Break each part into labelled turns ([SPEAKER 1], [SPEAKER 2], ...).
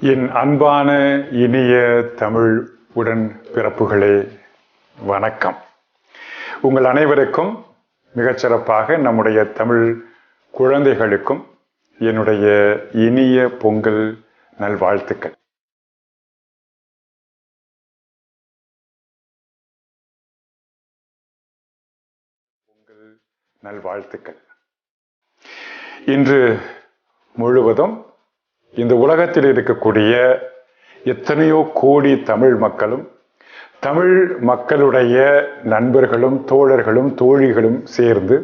[SPEAKER 1] என் அன்பான இனிய தமிழ் உடன் பிறப்புகளே வணக்கம். உங்கள் அனைவருக்கும் மிகச்சிறப்பாக நம்முடைய தமிழ் குழந்தைகளுக்கும் என்னுடைய இனிய பொங்கல் நல்வாழ்த்துக்கள். பொங்கல் நல்வாழ்த்துக்கள். இன்று முழுவதும் இந்த உலகத்தில் இருக்கக்கூடிய எத்தனையோ கோடி தமிழ் மக்களும் தமிழ் மக்களுடைய நண்பர்களும் தோழர்களும் தோழிகளும் சேர்ந்து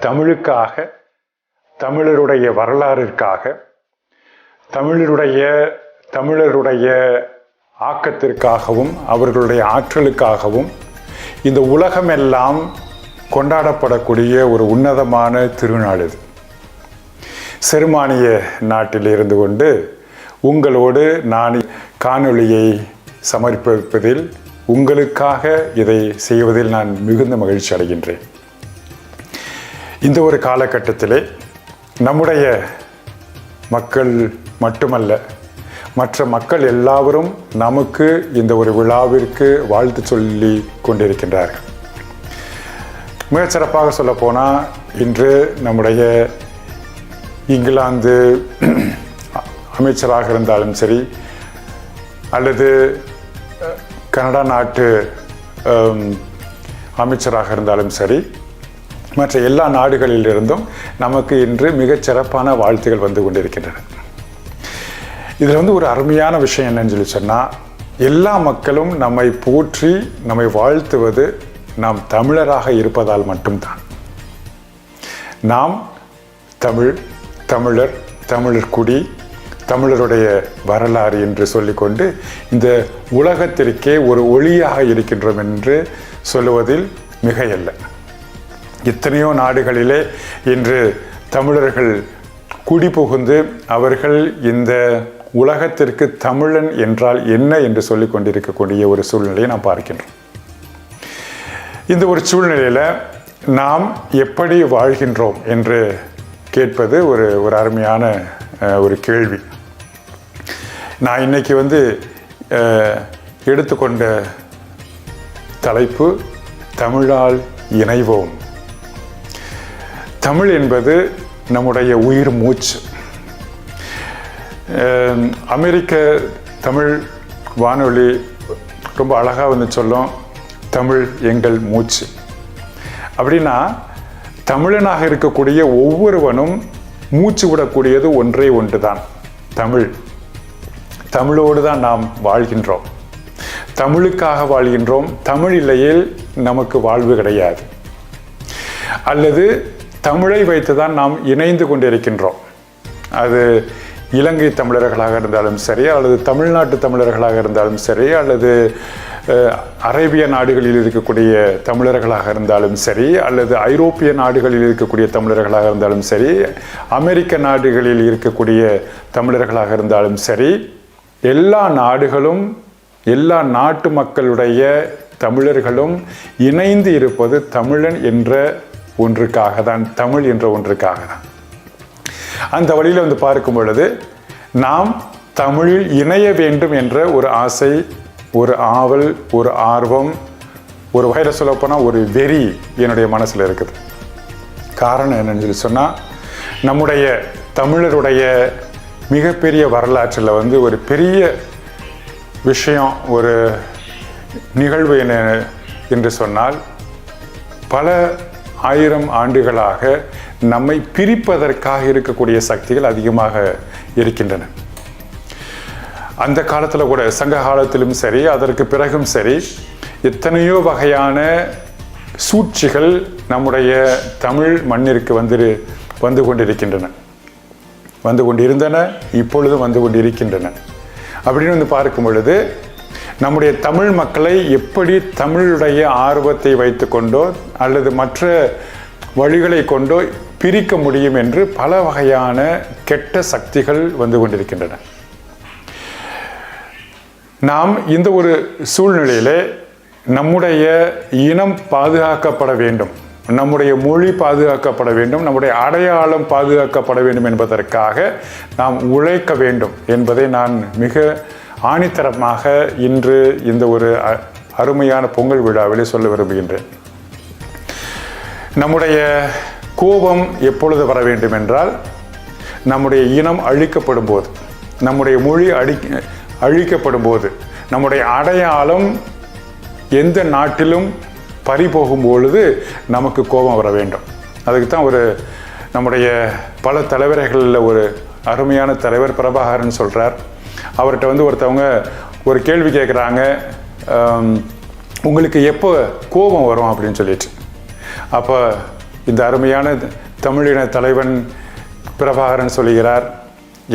[SPEAKER 1] தமிழுக்காக தமிழருடைய வரலாறிற்காக தமிழருடைய தமிழருடைய ஆக்கத்திற்காகவும் அவர்களுடைய ஆற்றலுக்காகவும் இந்த உலகமெல்லாம் கொண்டாடப்படக்கூடிய ஒரு உன்னதமான திருநாள் இது. செருமானிய நாட்டில் இருந்து கொண்டு உங்களோடு நான் காணொளியை சமர்ப்பிப்பதில் உங்களுக்காக இதை செய்வதில் நான் மிகுந்த மகிழ்ச்சி அடைகின்றேன். இந்த ஒரு காலகட்டத்திலே நம்முடைய மக்கள் மட்டுமல்ல மற்ற மக்கள் எல்லாவரும் நமக்கு இந்த ஒரு விழாவிற்கு வாழ்த்து சொல்லி கொண்டிருக்கின்றார்கள். மிகச்சிறப்பாக சொல்லப்போனால் இன்று நம்முடைய இங்கிலாந்து அமைச்சராக இருந்தாலும் சரி அல்லது கனடா நாட்டு அமைச்சராக இருந்தாலும் சரி மற்ற எல்லா நாடுகளிலிருந்தும் நமக்கு இன்று மிகச் சிறப்பான வாழ்த்துகள் வந்து கொண்டிருக்கின்றன. இதில் வந்து ஒரு அருமையான விஷயம் என்னன்னு சொல்லி சொன்னால் எல்லா மக்களும் நம்மை போற்றி நம்மை வாழ்த்துவது நாம் தமிழராக இருப்பதால் மட்டும்தான். நாம் தமிழ் தமிழர் தமிழர் குடி தமிழருடைய வரலாறு என்று சொல்லிக்கொண்டு இந்த உலகத்திற்கே ஒரு ஒளியாக இருக்கின்றோம் என்று சொல்லுவதில் மிகையல்ல. எத்தனையோ நாடுகளிலே இன்று தமிழர்கள் குடிபுகுந்து அவர்கள் இந்த உலகத்திற்கு தமிழன் என்றால் என்ன என்று சொல்லிக் கொண்டிருக்கக்கூடிய ஒரு சூழ்நிலையை நாம் பார்க்கின்றோம். இந்த ஒரு சூழ்நிலையில் நாம் எப்படி வாழ்கின்றோம் என்று கேட்பது ஒரு ஒரு அருமையான ஒரு கேள்வி. நான் இன்னைக்கு வந்து எடுத்துக்கொண்ட தலைப்பு தமிழால் இணைவோம். தமிழ் என்பது நம்முடைய உயிர் மூச்சு. அமெரிக்க தமிழ் வானொலி ரொம்ப அழகாக வந்து சொல்லும் தமிழ் எங்கள் மூச்சு. அப்படின்னா தமிழனாக இருக்கக்கூடிய ஒவ்வொருவனும் மூச்சு விடக்கூடியது ஒன்றே ஒன்று தான் தமிழ். தமிழோடு தான் நாம் வாழ்கின்றோம். தமிழுக்காக வாழ்கின்றோம். தமிழ் இல்லையில் நமக்கு வாழ்வு கிடையாது. அல்லது தமிழை வைத்து தான் நாம் இணைந்து கொண்டிருக்கின்றோம். அது இலங்கை தமிழர்களாக இருந்தாலும் சரி அல்லது தமிழ்நாட்டு தமிழர்களாக இருந்தாலும் சரி அல்லது அரேபிய நாடுகளில் இருக்கக்கூடிய தமிழர்களாக இருந்தாலும் சரி அல்லது ஐரோப்பிய நாடுகளில் இருக்கக்கூடிய தமிழர்களாக இருந்தாலும் சரி அமெரிக்க நாடுகளில் இருக்கக்கூடிய தமிழர்களாக இருந்தாலும் சரி எல்லா நாடுகளும் எல்லா நாட்டு மக்களுடைய தமிழர்களும் இணைந்து இருப்பது தமிழன் என்ற ஒன்றுக்காக தான் தமிழ் என்ற ஒன்றுக்காக தான். அந்த வழியில் வந்து பார்க்கும் பொழுது நாம் தமிழில் இணைய வேண்டும் என்ற ஒரு ஆசை ஒரு ஆவல் ஒரு ஆர்வம் ஒரு வகையில் சொல்லப்போனால் ஒரு வெறி என்னுடைய மனசில் இருக்குது. காரணம் என்னன்னு சொல்லி சொன்னால் நம்முடைய தமிழருடைய மிகப்பெரிய வரலாற்றில் வந்து ஒரு பெரிய விஷயம் ஒரு நிகழ்வு என்ன என்று சொன்னால் பல ஆயிரம் ஆண்டுகளாக நம்மை பிரிப்பதற்காக இருக்கக்கூடிய சக்திகள் அதிகமாக இருக்கின்றன. அந்த காலத்தில் கூட சங்க காலத்திலும் சரி அதற்கு பிறகும் சரி எத்தனையோ வகையான சூழ்ச்சிகள் நம்முடைய தமிழ் மண்ணிற்கு வந்து வந்து கொண்டிருக்கின்றன. வந்து கொண்டிருந்தன இப்பொழுதும் வந்து கொண்டிருக்கின்றன. அப்படின்னு வந்து பார்க்கும் பொழுது நம்முடைய தமிழ் மக்களை எப்படி தமிழுடைய ஆர்வத்தை வைத்துக்கொண்டோ அல்லது மற்ற வழிகளை கொண்டோ பிரிக்க முடியும் என்று பல வகையான கெட்ட சக்திகள் வந்து கொண்டிருக்கின்றன. நாம் இந்த ஒரு சூழ்நிலையிலே நம்முடைய இனம் பாதுகாக்கப்பட வேண்டும். நம்முடைய மொழி பாதுகாக்கப்பட வேண்டும். நம்முடைய அடையாளம் பாதுகாக்கப்பட வேண்டும் என்பதற்காக நாம் உழைக்க வேண்டும் என்பதை நான் மிக ஆணித்தரமாக இன்று இந்த ஒரு அ- அருமையான பொங்கல் விழாவிலே சொல்ல விரும்புகின்றேன். நம்முடைய கோபம் எப்பொழுது வர வேண்டும் என்றால் நம்முடைய இனம் அழிக்கப்படும் போது நம்முடைய மொழி அழி அழிக்கப்படும் போது நம்முடைய அடையாளம் எந்த நாட்டிலும் பறி போகும் பொழுது நமக்கு கோபம் வர வேண்டும். அதுக்கு தான் ஒரு நம்முடைய பல தலைவர்களில் ஒரு அருமையான தலைவர் பிரபாகரன் சொல்கிறார் அவர்கிட்ட வந்து ஒருத்தவங்க ஒரு கேள்வி கேட்குறாங்க உங்களுக்கு எப்போ கோபம் வரும்? அப்படின்னு சொல்லிட்டு. அப்போ இந்த அருமையான தமிழின தலைவன் பிரபாகரன் சொல்லுகிறார்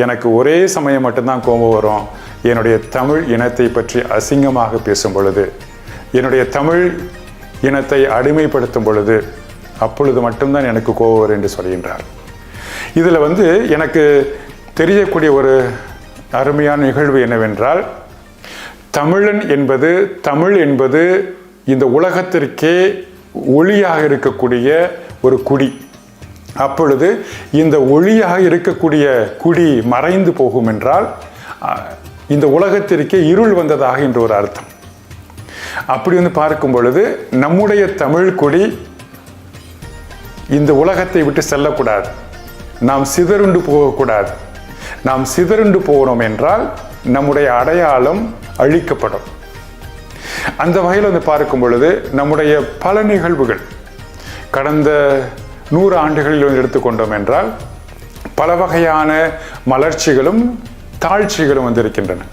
[SPEAKER 1] எனக்கு ஒரே சமயம் மட்டும்தான் கோபம் வரும். என்னுடைய தமிழ் இனத்தை பற்றி அசிங்கமாக பேசும் பொழுது என்னுடைய தமிழ் இனத்தை அடிமைப்படுத்தும் பொழுது அப்பொழுது மட்டும்தான் எனக்கு கோபம் வரும் என்று சொல்கின்றார். இதில் வந்து எனக்கு தெரியக்கூடிய ஒரு அருமையான நிகழ்வு என்னவென்றால் தமிழன் என்பது தமிழ் என்பது இந்த உலகத்திற்கே ஒளியாக இருக்கக்கூடிய ஒரு குடி. அப்பொழுது இந்த ஒளியாக இருக்கக்கூடிய குடி மறைந்து போகும் என்றால் இந்த உலகத்திற்கே இருள் வந்ததாக என்று ஒரு அர்த்தம். அப்படி வந்து பார்க்கும் பொழுது நம்முடைய தமிழ் கொடி இந்த உலகத்தை விட்டு செல்லக்கூடாது. நாம் சிதறுண்டு போகக்கூடாது. நாம் சிதறுண்டு போகிறோம் என்றால் நம்முடைய அடையாளம் அழிக்கப்படும். அந்த வகையில் வந்து பார்க்கும் பொழுது நம்முடைய பல நிகழ்வுகள் கடந்த நூறு ஆண்டுகளில் வந்து எடுத்துக்கொண்டோம் என்றால் பல வகையான மலர்ச்சிகளும் தாழ்ச்சிகளும் வந்திருக்கின்றன.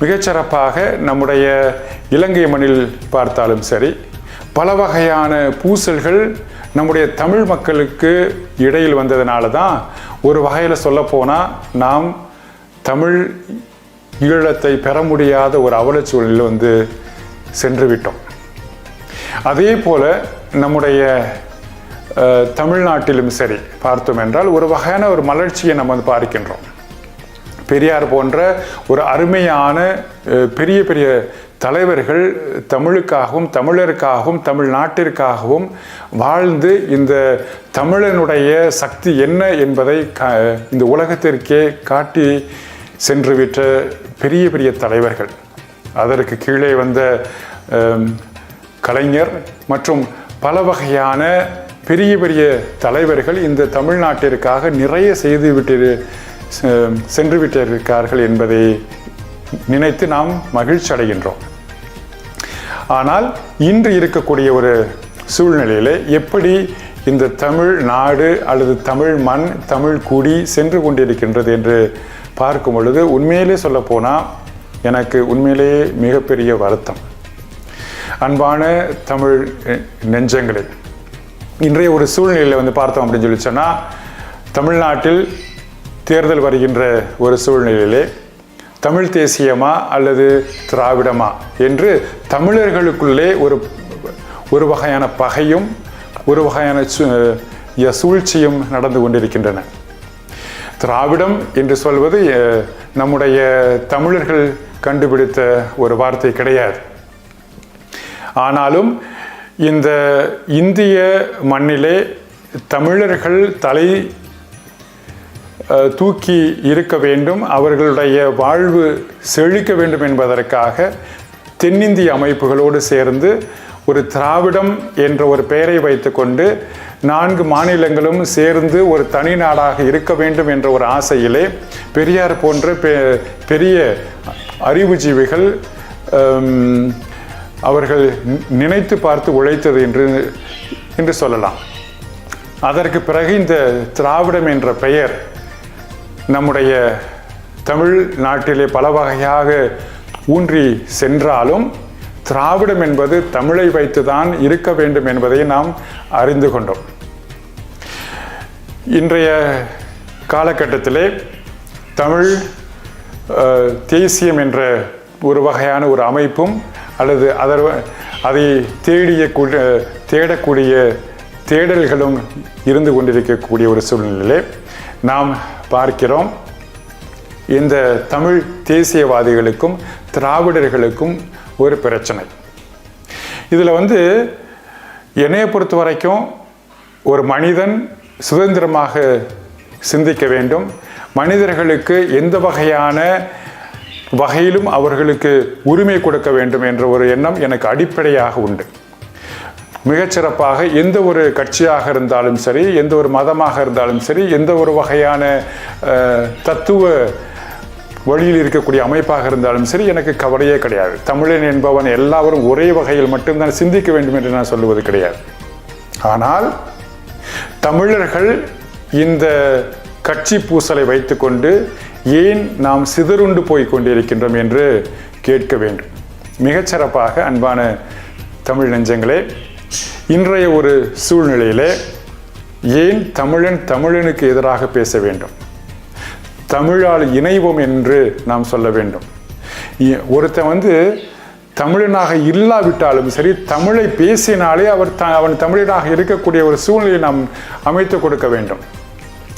[SPEAKER 1] மிகச்சிறப்பாக நம்முடைய இலங்கை மண்ணில் பார்த்தாலும் சரி பல வகையான பூசல்கள் நம்முடைய தமிழ் மக்களுக்கு இடையில் வந்ததுனால தான் ஒரு வகையில் சொல்லப்போனால் நாம் தமிழ் ஈழத்தை பெற முடியாத ஒரு அவலச்சூழலில் வந்து சென்று விட்டோம் அதே போல் நம்முடைய தமிழ்நாட்டிலும் சரி பார்த்தோம் என்றால் ஒரு வகையான ஒரு மலர்ச்சியை நம்ம வந்து பார்க்கின்றோம். பெரியார் போன்ற ஒரு அருமையான பெரிய பெரிய தலைவர்கள் தமிழுக்காகவும் தமிழருக்காகவும் தமிழ்நாட்டிற்காகவும் வாழ்ந்து இந்த தமிழனுடைய சக்தி என்ன என்பதை இந்த உலகத்திற்கே காட்டி சென்றுவிட்ட பெரிய பெரிய தலைவர்கள். அதற்கு கீழே வந்த கலைஞர் மற்றும் பல வகையான பெரிய பெரிய தலைவர்கள் இந்த தமிழ்நாட்டிற்காக நிறைய செய்து விட்டு செ- என்பதை நினைத்து நாம் மகிழ்ச்சி அடைகின்றோம். ஆனால் இன்று இருக்கக்கூடிய ஒரு சூழ்நிலையில் எப்படி இந்த தமிழ் நாடு அல்லது தமிழ் மண் தமிழ் குடி சென்று கொண்டிருக்கின்றது என்று பார்க்கும் பொழுது உண்மையிலே சொல்லப்போனால் எனக்கு உண்மையிலேயே மிகப்பெரிய வருத்தம். அன்பான தமிழ் நெஞ்சங்களில் இன்றைய ஒரு சூழ்நிலையில் வந்து பார்த்தோம் அப்படின்னு சொல்லி சொன்னால் தமிழ்நாட்டில் தேர்தல் வருகின்ற ஒரு சூழ்நிலையிலே தமிழ் தேசியமா அல்லது திராவிடமா என்று தமிழர்களுக்குள்ளே ஒரு ஒரு வகையான பகையும் ஒரு வகையான சு- சூழ்ச்சியும் நடந்து கொண்டிருக்கின்றன. திராவிடம் என்று சொல்வது நம்முடைய தமிழர்கள் கண்டுபிடித்த ஒரு வார்த்தை கிடையாது. ஆனாலும் இந்த இந்திய மண்ணிலே தமிழர்கள் தலை தூக்கி இருக்க வேண்டும் அவர்களுடைய வாழ்வு செழிக்க வேண்டும் என்பதற்காக தென்னிந்திய அமைப்புகளோடு சேர்ந்து ஒரு திராவிடம் என்ற ஒரு பெயரை வைத்துக்கொண்டு நான்கு மாநிலங்களும் சேர்ந்து ஒரு தனி நாடாக இருக்க வேண்டும் என்ற ஒரு ஆசையிலே பெரியார் போன்ற பெ- பெரிய அறிவுஜீவிகள் அவர்கள் நினைத்து பார்த்து உழைத்தது என்று என்று சொல்லலாம். அதற்கு பிறகு இந்த திராவிடம் என்ற பெயர் நம்முடைய தமிழ் நாட்டிலே பல வகையாக ஊன்றி சென்றாலும் திராவிடம் என்பது தமிழை வைத்துதான் இருக்க வேண்டும் என்பதை நாம் அறிந்து கொண்டோம். இன்றைய காலகட்டத்திலே தமிழ் தேசியம் என்ற ஒரு வகையான ஒரு அமைப்பும் அல்லது அதர் அதை தேடிய தேடக்கூடிய தேடல்களும் இருந்து கொண்டிருக்கக்கூடிய ஒரு சூழ்நிலையிலே நாம் பார்க்கிறோம். இந்த தமிழ் தேசியவாதிகளுக்கும் திராவிடர்களுக்கும் ஒரு பிரச்சனை. இதில் வந்து என்னையை பொறுத்த வரைக்கும் ஒரு மனிதன் சுதந்திரமாக சிந்திக்க வேண்டும். மனிதர்களுக்கு எந்த வகையான வகையிலும் அவர்களுக்கு உரிமை கொடுக்க வேண்டும் என்ற ஒரு எண்ணம் எனக்கு அடிப்படையாக உண்டு. மிகச்சிறப்பாக எந்த ஒரு கட்சியாக இருந்தாலும் சரி எந்த ஒரு மதமாக இருந்தாலும் சரி எந்த ஒரு வகையான தத்துவ வழியில் இருக்கக்கூடிய அமைப்பாக இருந்தாலும் சரி எனக்கு கவலையே கிடையாது. தமிழன் என்பவன் எல்லாரும் ஒரே வகையில் மட்டும்தான் சிந்திக்க வேண்டும் என்று நான் சொல்லுவது கிடையாது. ஆனால் தமிழர்கள் இந்த கட்சி பூசலை வைத்துக்கொண்டு ஏன் நாம் சிதறுண்டு போய் கொண்டிருக்கின்றோம் என்று கேட்க வேண்டும். மிகச்சிறப்பாக அன்பான தமிழ் நெஞ்சங்களே இன்றைய ஒரு சூழ்நிலையிலே ஏன் தமிழன் தமிழனுக்கு எதிராக பேச வேண்டும்? தமிழால் இணைவோம் என்று நாம் சொல்ல வேண்டும். ஒருத்தன் வந்து தமிழனாக இல்லாவிட்டாலும் சரி தமிழை பேசினாலே அவர் த அவன் தமிழனாக இருக்கக்கூடிய ஒரு சூழ்நிலையை நாம் அமைத்து கொடுக்க வேண்டும்.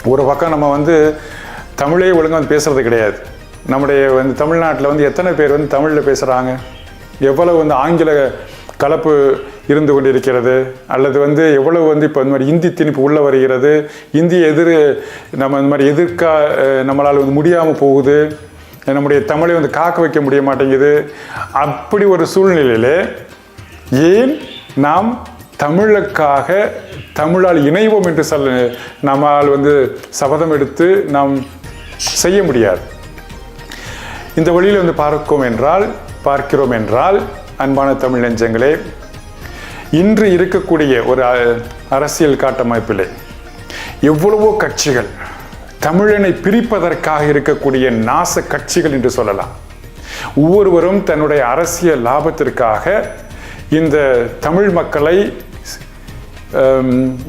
[SPEAKER 1] ஒரு பக்கம் நம்ம வந்து தமிழே ஒழுங்காக வந்து பேசுறது கிடையாது. நம்முடைய வந்து தமிழ்நாட்டில் வந்து எத்தனை பேர் வந்து தமிழில் பேசுகிறாங்க எவ்வளவு வந்து ஆங்கில கலப்பு இருந்து கொண்டிருக்கிறது. அல்லது வந்து எவ்வளவு வந்து இப்போ இந்த மாதிரி இந்தி திணிப்பு உள்ளே வருகிறது. இந்தி எதிர் நம்ம இந்த மாதிரி எதிர்க்கா நம்மளால் வந்து முடியாமல் போகுது. நம்முடைய தமிழை வந்து காக்க வைக்க முடிய மாட்டேங்குது. அப்படி ஒரு சூழ்நிலையிலே ஏன் நாம் தமிழுக்காக தமிழால் இணைவோம் என்று சொல்ல நம்மால் வந்து சபதம் எடுத்து நாம் செய்ய முடியாது. இந்த வழியில் வந்து பார்க்கிறோம் என்றால் பார்க்கிறோம் என்றால் அன்பான தமிழ் நெஞ்சங்களே இன்று இருக்கக்கூடிய ஒரு அ- அரசியல் காட்டமைப்பிலே எவ்வளவோ கட்சிகள் தமிழனை பிரிப்பதற்காக இருக்கக்கூடிய நாச கட்சிகள் என்று சொல்லலாம். ஒவ்வொருவரும் தன்னுடைய அரசியல் லாபத்திற்காக இந்த தமிழ் மக்களை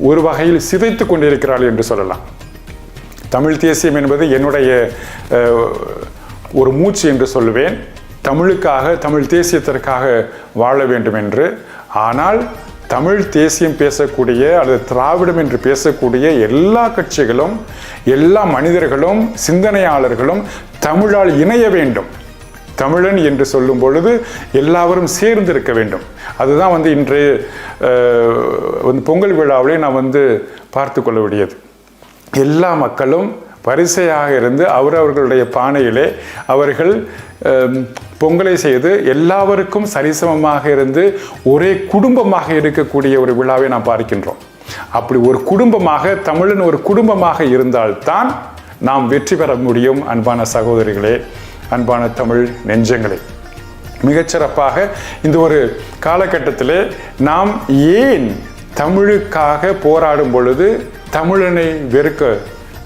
[SPEAKER 1] ஒரு வகையில் சிதைத்து கொண்டிருக்கிறார்கள் என்று சொல்லலாம். தமிழ் தேசியம் என்பது என்னுடைய ஒரு மூச்சு என்று சொல்லுவேன் தமிழுக்காக தமிழ் தேசியத்திற்காக வாழ வேண்டும் என்று ஆனால் தமிழ் தேசியம் பேசக்கூடிய அல்லது திராவிடம் என்று பேசக்கூடிய எல்லா கட்சிகளும் எல்லா மனிதர்களும் சிந்தனையாளர்களும் தமிழால் இணைய வேண்டும். தமிழன் என்று சொல்லும் பொழுது எல்லாரும் சேர்ந்து இருக்க வேண்டும். அதுதான் வந்து இன்று வந்து பொங்கல் விழாவிலே நான் வந்து பார்த்து கொள்ள வேண்டியது. எல்லா மக்களும் வரிசையாக இருந்து அவரவர்களுடைய பானையிலே அவர்கள் பொங்கலை செய்து எல்லாருக்கும் சரிசமமாக இருந்து ஒரே குடும்பமாக இருக்கக்கூடிய ஒரு விழாவை நாம் பார்க்கின்றோம். அப்படி ஒரு குடும்பமாக தமிழன் ஒரு குடும்பமாக இருந்தால்தான் நாம் வெற்றி பெற முடியும் அன்பான சகோதரிகளே அன்பான தமிழ் நெஞ்சங்களே. மிகச்சிறப்பாக இந்த ஒரு காலகட்டத்திலே நாம் ஏன் தமிழுக்காக போராடும் பொழுது தமிழனை வெறுக்க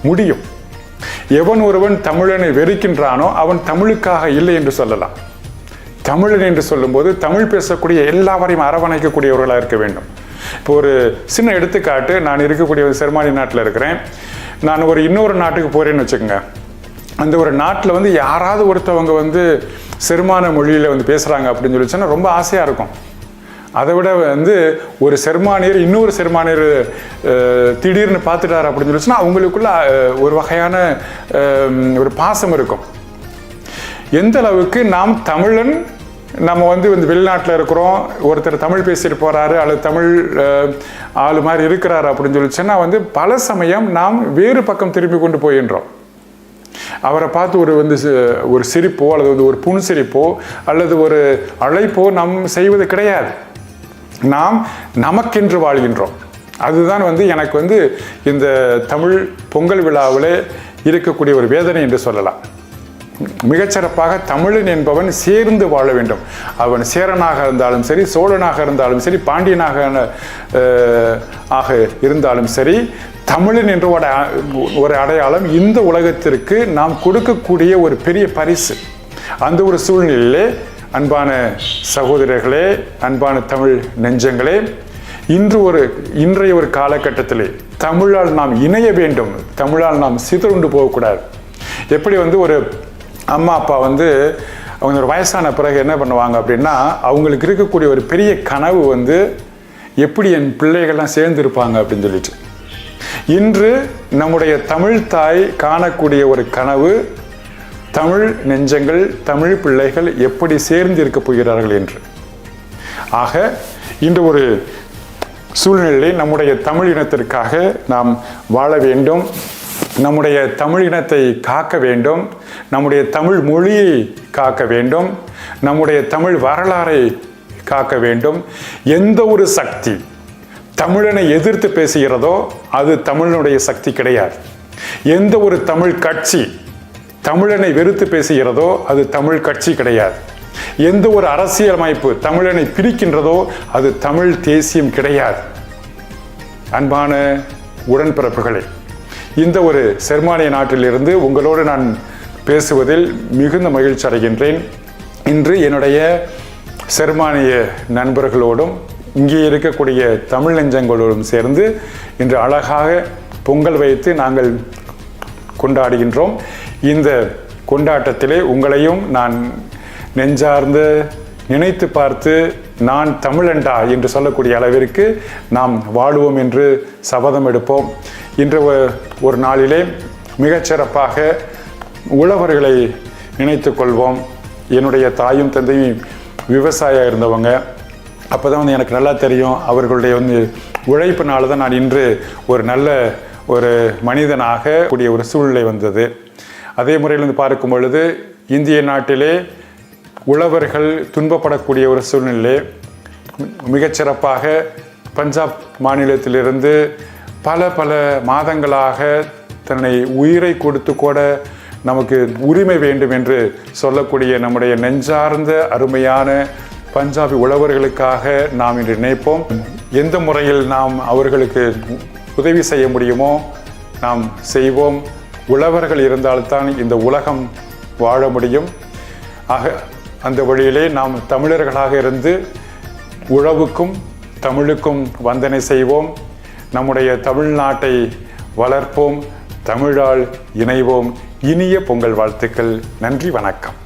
[SPEAKER 1] முடியும்? எவன் ஒருவன் தமிழனை வெறுக்கின்றானோ அவன் தமிழுக்காக இல்லை என்று சொல்லலாம். தமிழன் என்று சொல்லும்போது தமிழ் பேசக்கூடிய எல்லாவரையும் அரவணைக்கக்கூடியவர்களாக இருக்க வேண்டும். இப்போ ஒரு சின்ன எடுத்துக்காட்டு நான் இருக்கக்கூடிய ஒரு செர்மானி நாட்டில் இருக்கிறேன். நான் ஒரு இன்னொரு நாட்டுக்கு போகிறேன்னு வச்சுக்கோங்க. அந்த ஒரு நாட்டில் வந்து யாராவது ஒருத்தவங்க வந்து செருமான மொழியில் வந்து பேசுகிறாங்க அப்படின்னு சொல்லி சொன்னால் ரொம்ப ஆசையாக இருக்கும். அதை விட வந்து ஒரு செர்மானியர் இன்னொரு செர்மானியர் திடீர்னு பார்த்துட்டாரு அப்படின்னு சொல்லி அவங்களுக்குள்ள ஒரு வகையான ஒரு பாசம் இருக்கும். எந்த அளவுக்கு நாம் தமிழன் நம்ம வந்து இந்த வெளிநாட்டில் இருக்கிறோம் ஒருத்தர் தமிழ் பேசிட்டு போகிறாரு அல்லது தமிழ் ஆள் ஆளு மாதிரி இருக்கிறாரு அப்படின்னு சொல்லி வந்து பல சமயம் நாம் வேறு பக்கம் திரும்பி கொண்டு போயின்றோம் அவரை பார்த்து ஒரு வந்து ஒரு சிரிப்போ அல்லது வந்து ஒரு புன்சிரிப்போ அல்லது ஒரு அழைப்போ நாம் செய்வது கிடையாது. நாம் நமக்கென்று வாழ்கின்றோம். அதுதான் வந்து எனக்கு வந்து இந்த தமிழ் பொங்கல் விழாவில் இருக்கக்கூடிய ஒரு வேதனை என்று சொல்லலாம். மிகச்சிறப்பாக தமிழன் என்பவன் சேர்ந்து வாழ வேண்டும். அவன் சேரனாக இருந்தாலும் சரி சோழனாக இருந்தாலும் சரி பாண்டியனாக ஆக இருந்தாலும் சரி தமிழன் என்ற ஒரு ஒரு அடையாளம் இந்த உலகத்திற்கு நாம் கொடுக்கக்கூடிய ஒரு பெரிய பரிசு. அந்த ஒரு சூழ்நிலையிலே அன்பான சகோதரர்களே அன்பான தமிழ் நெஞ்சங்களே இன்று ஒரு இன்றைய ஒரு காலகட்டத்திலே தமிழால் நாம் இணைய வேண்டும். தமிழால் நாம் சிதறுண்டு போகக்கூடாது. எப்படி வந்து ஒரு அம்மா அப்பா வந்து அவங்க ஒரு வயசான பிறகு என்ன பண்ணுவாங்க அப்படின்னா அவங்களுக்கு இருக்கக்கூடிய ஒரு பெரிய கனவு வந்து எப்படி என் பிள்ளைகள்லாம் சேர்ந்துருப்பாங்க அப்படின்னு சொல்லிட்டு. இன்று நம்முடைய தமிழ் தாய் காணக்கூடிய ஒரு கனவு தமிழ் நெஞ்சங்கள் தமிழ் பிள்ளைகள் எப்படி சேர்ந்து இருக்க போகிறார்கள் என்று. ஆக இன்று ஒரு சூழ்நிலை நம்முடைய தமிழ் இனத்திற்காக நாம் வாழ வேண்டும். நம்முடைய தமிழ் இனத்தை காக்க வேண்டும். நம்முடைய தமிழ் மொழியை காக்க வேண்டும். நம்முடைய தமிழ் வரலாறை காக்க வேண்டும். எந்த ஒரு சக்தி தமிழனை எதிர்த்து பேசுகிறதோ அது தமிழனுடைய சக்தி கிடையாது. எந்த ஒரு தமிழ் கட்சி தமிழனை வெறுத்து பேசுகிறதோ அது தமிழ் கட்சி கிடையாது. எந்த ஒரு அரசியல் அமைப்பு தமிழனை பிரிக்கின்றதோ அது தமிழ் தேசியம் கிடையாது. அன்பான உடன்பிறப்புகளே இந்த ஒரு செர்மானிய நாட்டிலிருந்து உங்களோடு நான் பேசுவதில் மிகுந்த மகிழ்ச்சி அடைகின்றேன். இன்று என்னுடைய செர்மானிய நண்பர்களோடும் இங்கே இருக்கக்கூடிய தமிழ் நெஞ்சங்களோடும் சேர்ந்து இன்று அழகாக பொங்கல் வைத்து நாங்கள் கொண்டாடுகின்றோம். இந்த கொண்டாட்டத்திலே உங்களையும் நான் நெஞ்சார்ந்து நினைத்து பார்த்து நான் தமிழண்டா என்று சொல்லக்கூடிய அளவிற்கு நாம் வாழுவோம் என்று சபதம் எடுப்போம். இன்று ஒரு நாளிலே மிகச்சிறப்பாக உழவர்களை நினைத்து கொள்வோம். என்னுடைய தாயும் தந்தையும் விவசாயியாக இருந்தவங்க. அப்போ தான் வந்து எனக்கு நல்லா தெரியும். அவர்களுடைய வந்து உழைப்பினால தான் நான் இன்று ஒரு நல்ல ஒரு மனிதனாக கூடிய ஒரு சூழ்நிலை வந்தது. அதே முறையிலிருந்து பார்க்கும் பொழுது இந்திய நாட்டிலே உழவர்கள் துன்பப்படக்கூடிய ஒரு சூழ்நிலை. மிகச்சிறப்பாக பஞ்சாப் மாநிலத்திலிருந்து பல பல மாதங்களாக தன்னை உயிரை கொடுத்து கூட நமக்கு உரிமை வேண்டும் என்று சொல்லக்கூடிய நம்முடைய நெஞ்சார்ந்த அருமையான பஞ்சாபி உழவர்களுக்காக நாம் இன்று நினைப்போம். எந்த முறையில் நாம் அவர்களுக்கு உதவி செய்ய முடியுமோ நாம் செய்வோம். உழவர்கள் இருந்தால்தான் இந்த உலகம் வாழ முடியும். ஆக அந்த வழியிலே நாம் தமிழர்களாக இருந்து உழவுக்கும் தமிழுக்கும் வந்தனை செய்வோம். நம்முடைய தமிழ்நாட்டை வளர்ப்போம். தமிழால் இணைவோம். இனிய பொங்கல் வாழ்த்துக்கள். நன்றி வணக்கம்.